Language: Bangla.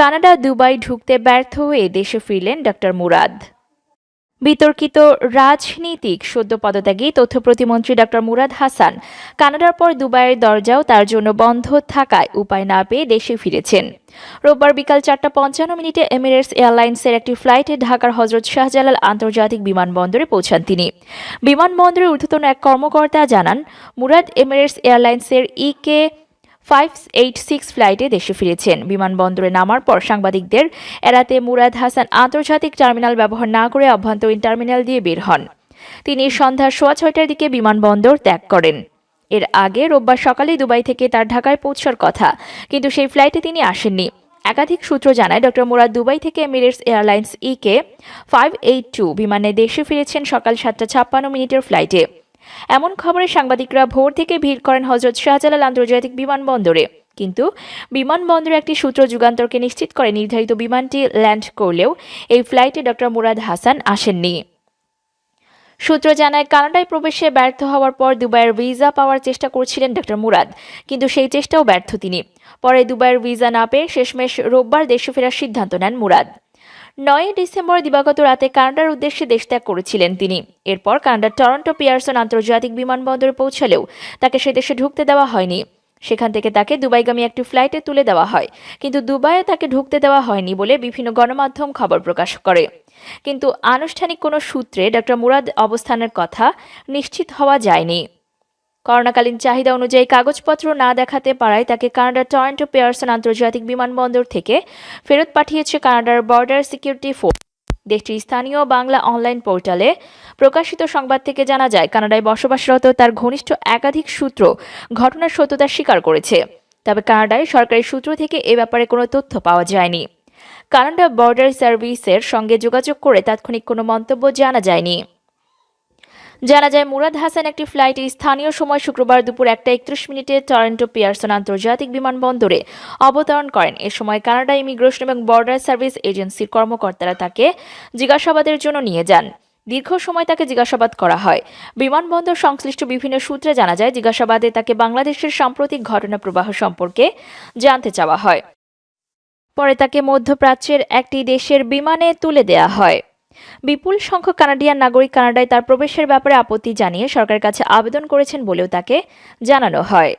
কানাডা দুবাই ঢুকতে ব্যর্থ হয়ে দেশে ফিরলেন ডক্টর মুরাদ। বিতর্কিত রাজনীতিক সদ্য পদত্যাগী তথ্য প্রতিমন্ত্রী ডক্টর মুরাদ হাসান কানাডার পর দুবাইয়ের দরজাও তার জন্য বন্ধ থাকায় উপায় না পেয়ে দেশে ফিরেছেন। রোববার বিকাল চারটা পঞ্চান্ন মিনিটে এমিরেটস এয়ারলাইন্সের একটি ফ্লাইটে ঢাকার হজরত শাহজালাল আন্তর্জাতিক বিমানবন্দরে পৌঁছান তিনি। বিমানবন্দরের ঊর্ধ্বতন এক কর্মকর্তা জানান, মুরাদ এমিরেটস এয়ারলাইন্সের ইকে ফাইভ এইট সিক্স ফ্লাইটে দেশে ফিরেছেন বিমানবন্দরে নামার পর সাংবাদিকদের এড়াতে মুরাদ হাসান আন্তর্জাতিক টার্মিনাল ব্যবহার না করে অভ্যন্তরীণ টার্মিনাল দিয়ে বের হন। তিনি সন্ধ্যা সোয়া ছয়টার দিকে বিমানবন্দর ত্যাগ করেন। এর আগে রোববার সকালেই দুবাই থেকে তার ঢাকায় পৌঁছার কথা, কিন্তু সেই ফ্লাইটে তিনি আসেননি। একাধিক সূত্র জানায়, ডক্টর মুরাদ দুবাই থেকে Emirates Airlines EK five eight two বিমানে দেশে ফিরেছেন সকাল সাতটা ছাপ্পান্ন মিনিটের ফ্লাইটে। এমন খবরে সাংবাদিকরা ভোর থেকে ভিড় করেন হজরত শাহজালাল আন্তর্জাতিক বিমানবন্দরে। কিন্তু বিমানবন্দরে একটি সূত্র যুগান্তরকে নিশ্চিত করে নির্ধারিত বিমানটি ল্যান্ড করলেও এই ফ্লাইটে ডক্টর মুরাদ হাসান আসেননি। সূত্র জানায়, কানাডায় প্রবেশে ব্যর্থ হওয়ার পর দুবাইয়ের ভিসা পাওয়ার চেষ্টা করছিলেন ডক্টর মুরাদ, কিন্তু সেই চেষ্টাও ব্যর্থ তিনি। পরে দুবাইয়ের ভিসা না পেয়ে শেষমেশ রোববার দেশে ফেরার সিদ্ধান্ত নেন মুরাদ। নয় ডিসেম্বর দিবাগত রাতে কানাডার উদ্দেশ্যে দেশ ত্যাগ করেছিলেন তিনি। এরপর কানাডার টরন্টো পিয়ারসন আন্তর্জাতিক বিমানবন্দরে পৌঁছালেও তাকে সে দেশে ঢুকতে দেওয়া হয়নি। সেখান থেকে তাকে দুবাইগামী একটি ফ্লাইটে তুলে দেওয়া হয়। কিন্তু দুবাইয়ে তাকে ঢুকতে দেওয়া হয়নি বলে বিভিন্ন গণমাধ্যম খবর প্রকাশ করে। কিন্তু আনুষ্ঠানিক কোনো সূত্রে ডক্টর মুরাদ অবস্থানের কথা নিশ্চিত হওয়া যায়নি। করোনাকালীন চাহিদা অনুযায়ী কাগজপত্র না দেখাতে পারায় তাকে কানাডার টরন্টো পেয়ারসন আন্তর্জাতিক বিমানবন্দর থেকে ফেরত পাঠিয়েছে কানাডার বর্ডার সিকিউরিটি ফোর্স। দেশটির স্থানীয় বাংলা অনলাইন পোর্টালে প্রকাশিত সংবাদ থেকে জানা যায়, কানাডায় বসবাসরত তার ঘনিষ্ঠ একাধিক সূত্র ঘটনার সত্যতা স্বীকার করেছে। তবে কানাডায় সরকারি সূত্র থেকে এ ব্যাপারে কোনো তথ্য পাওয়া যায়নি। কানাডা বর্ডার সার্ভিসের সঙ্গে যোগাযোগ করে তাৎক্ষণিক কোনো মন্তব্য জানা যায়নি। জানা যায়, মুরাদ হাসান একটি ফ্লাইটে স্থানীয় সময় শুক্রবার দুপুর একটা একত্রিশ মিনিটে টরন্টো পিয়ারসন আন্তর্জাতিক বিমানবন্দরে অবতরণ করেন। এ সময় কানাডা ইমিগ্রেশন এবং বর্ডার সার্ভিস এজেন্সির কর্মকর্তারা তাকে জিজ্ঞাসাবাদের জন্য নিয়ে যান। দীর্ঘ সময় তাকে জিজ্ঞাসাবাদ করা হয়। বিমানবন্দর সংশ্লিষ্ট বিভিন্ন সূত্রে জানা যায়, জিজ্ঞাসাবাদে তাকে বাংলাদেশের সাম্প্রতিক ঘটনা প্রবাহ সম্পর্কে জানতে চাওয়া হয়। পরে তাকে মধ্যপ্রাচ্যের একটি দেশের বিমানে তুলে দেয়া হয়। বিপুল সংখ্যক কানাডিয়ান নাগরিক কানাডায় তার প্রবেশের ব্যাপারে আপত্তি জানিয়ে সরকারের কাছে আবেদন করেছেন বলেও তাকে জানানো হয়।